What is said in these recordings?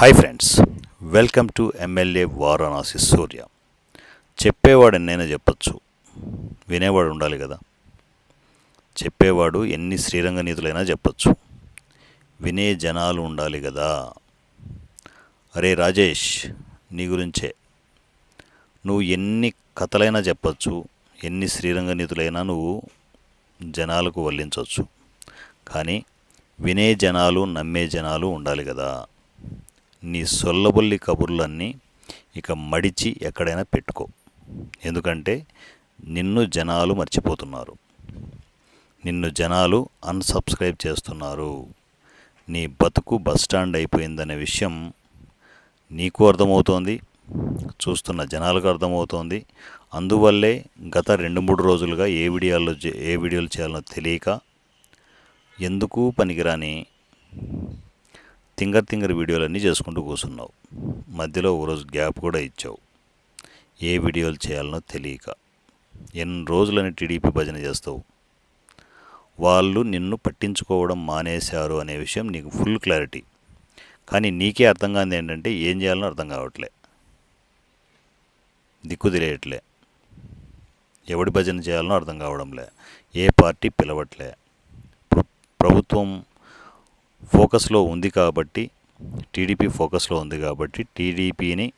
Hi friends welcome to MLA Varanasi Surya చెప్పేవాడు ఎన్నైనా చెప్పచ్చు. వినేవాడు ఉండాలి కదా. చెప్పేవాడు ఎన్ని శ్రీరంగ నీతులైనా చెప్పచ్చు. వినే జనాలు ఉండాలి కదా. అరే రాజేష్ నీ గురించే. నువ్వు ఎన్ని కథలైనా చెప్పచ్చు ఎన్ని శ్రీరంగ నీతులైనా నువ్వు జనాలకు వల్లించవచ్చు కానీ వినే జనాలు నమ్మే జనాలు ఉండాలి కదా. నీ సొల్లబొల్లి కబుర్లన్నీ ఇక మడిచి ఎక్కడైనా పెట్టుకో. ఎందుకంటే నిన్ను జనాలు మర్చిపోతున్నారు. నిన్ను జనాలు అన్సబ్స్క్రైబ్ చేస్తున్నారు. నీ బతుకు బస్ స్టాండ్ అయిపోయిందనే విషయం నీకు అర్థమవుతోంది చూస్తున్న జనాలకు అర్థమవుతోంది. అందువల్లే గత రెండు మూడు రోజులుగా ఏ వీడియోలో చే- ఏ వీడియోలు చేయాలో తెలియక ఎందుకు పనికిరాని తింగర్ తింగర్ వీడియోలన్నీ చేసుకుంటూ కూర్చున్నావు. మధ్యలో ఒకరోజు గ్యాప్ కూడా ఇచ్చావు. ఏ వీడియోలు చేయాలనో తెలియక. ఎన్ని రోజులని టీడీపీ భజన చేస్తావు? వాళ్ళు నిన్ను పట్టించుకోవడం మానేశారు అనే విషయం నీకు ఫుల్ క్లారిటీ. కానీ నీకే అర్థం కానిది ఏంటంటే ఏం చేయాలనో అర్థం కావట్లే. దిక్కు తెలియట్లే. ఎవడి భజన చేయాలనో అర్థం కావడంలే. ఏ పార్టీ పిలవట్లే. ప్రభుత్వం ఫోకస్లో ఉంది కాబట్టి టీడీపీ ఫోకస్లో ఉంది కాబట్టి టీడీపీని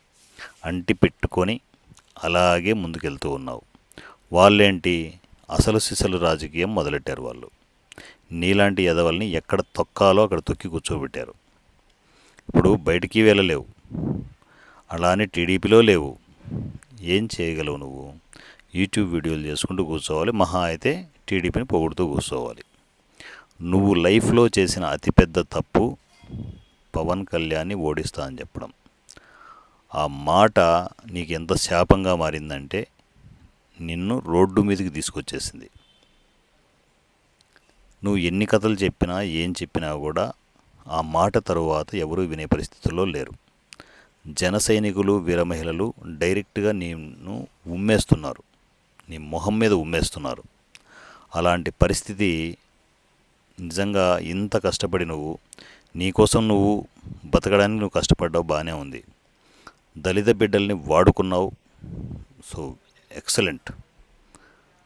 అంటి పెట్టుకొని అలాగే ముందుకెళ్తూ ఉన్నావు. వాళ్ళేంటి? అసలు సిసలు రాజకీయం మొదలెట్టారు వాళ్ళు. నీలాంటి ఎదవల్ని ఎక్కడ తొక్కాలో అక్కడ తొక్కి కూర్చోబెట్టారు. ఇప్పుడు బయటికి వెళ్ళలేవు అలానే టీడీపీలో లేవు. ఏం చేయగలవు నువ్వు? యూట్యూబ్ వీడియోలు చేసుకుంటూ కూర్చోవాలి. మహా అయితే టీడీపీని పొగుడుతూ కూర్చోవాలి. నువ్వు లైఫ్లో చేసిన అతిపెద్ద తప్పు పవన్ కళ్యాణ్ని ఓడిస్తా అని చెప్పడం. ఆ మాట నీకు ఎంత శాపంగా మారిందంటే నిన్ను రోడ్డు మీదకి తీసుకొచ్చేసింది. నువ్వు ఎన్ని కథలు చెప్పినా ఏం చెప్పినా కూడా ఆ మాట తరువాత ఎవరూ వినే పరిస్థితుల్లో లేరు. జన సైనికులు వీర మహిళలు డైరెక్ట్గా నిన్ను ఉమ్మేస్తున్నారు. నీ మొహం మీద ఉమ్మేస్తున్నారు. అలాంటి పరిస్థితి నిజంగా ఇంత కష్టపడి నువ్వు నీకోసం నువ్వు బతకడానికి నువ్వు కష్టపడ్డావు బాగానే ఉంది. దళిత బిడ్డల్ని వాడుకున్నావు. So excellent.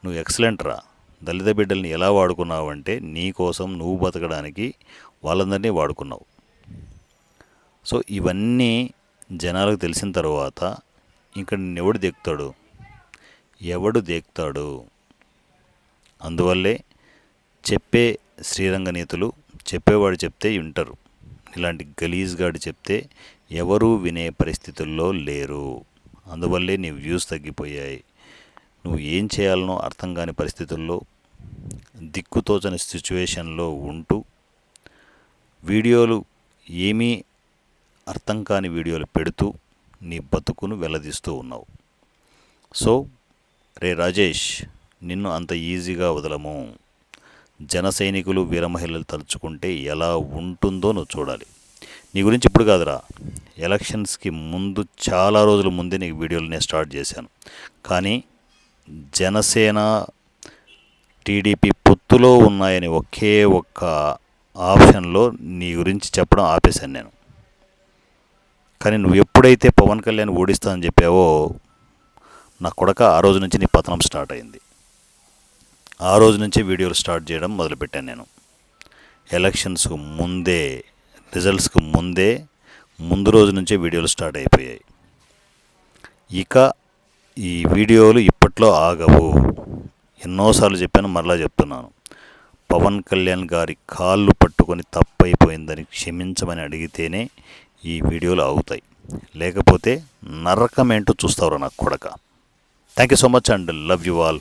నువ్వు ఎక్సలెంట్ రా. దళిత బిడ్డల్ని ఎలా వాడుకున్నావు అంటే నీకోసం నువ్వు బతకడానికి వాళ్ళందరినీ వాడుకున్నావు. సో ఇవన్నీ జనాలకు తెలిసిన తర్వాత ఇంకా నిన్నెవడు దేక్తాడు? ఎవడు దేక్తాడు? అందువల్లే చెప్పే శ్రీరంగనేతులు చెప్పేవాడు చెప్తే వింటారు. ఇలాంటి గలీజ్గాడు చెప్తే ఎవరూ వినే పరిస్థితుల్లో లేరు. అందువల్లే నీ వ్యూస్ తగ్గిపోయాయి. నువ్వు ఏం చేయాలనో అర్థం కాని పరిస్థితుల్లో దిక్కుతోచని సిచ్యువేషన్లో ఉంటూ వీడియోలు ఏమీ అర్థం కాని వీడియోలు పెడుతూ నీ బతుకును వెల్లదీస్తూ ఉన్నావు. సో రే రాజేష్ నిన్ను అంత ఈజీగా వదలము. జన సైనికులు తలుచుకుంటే ఎలా ఉంటుందో నువ్వు చూడాలి. నీ గురించి ఇప్పుడు కాదురా. ఎలక్షన్స్కి ముందు చాలా రోజుల ముందే నీకు వీడియోలు నేను స్టార్ట్ చేశాను. కానీ జనసేన టీడీపీ పొత్తులో ఉన్నాయని ఒకే ఒక్క ఆప్షన్లో నీ గురించి చెప్పడం ఆపేశాను నేను. కానీ నువ్వు ఎప్పుడైతే పవన్ కళ్యాణ్ ఓడిస్తా అని చెప్పావో నా కొడక ఆ రోజు నుంచి నీ పతనం స్టార్ట్ అయింది. ఆ రోజు నుంచి వీడియోలు స్టార్ట్ చేయడం మొదలుపెట్టాను నేను. ఎలక్షన్స్కు ముందే రిజల్ట్స్కు ముందే ముందు రోజు నుంచే వీడియోలు స్టార్ట్ అయిపోయాయి. ఇక ఈ వీడియోలు ఇప్పట్లో ఆగవు. ఎన్నోసార్లు చెప్పాను మరలా చెప్తున్నాను. పవన్ కళ్యాణ్ గారి కాళ్ళు పట్టుకొని తప్పైపోయిందని క్షమించమని అడిగితేనే ఈ వీడియోలు ఆగుతాయి. లేకపోతే నరకం ఏంటో చూస్తావురా నా కొడక. Thank you so much and love you all.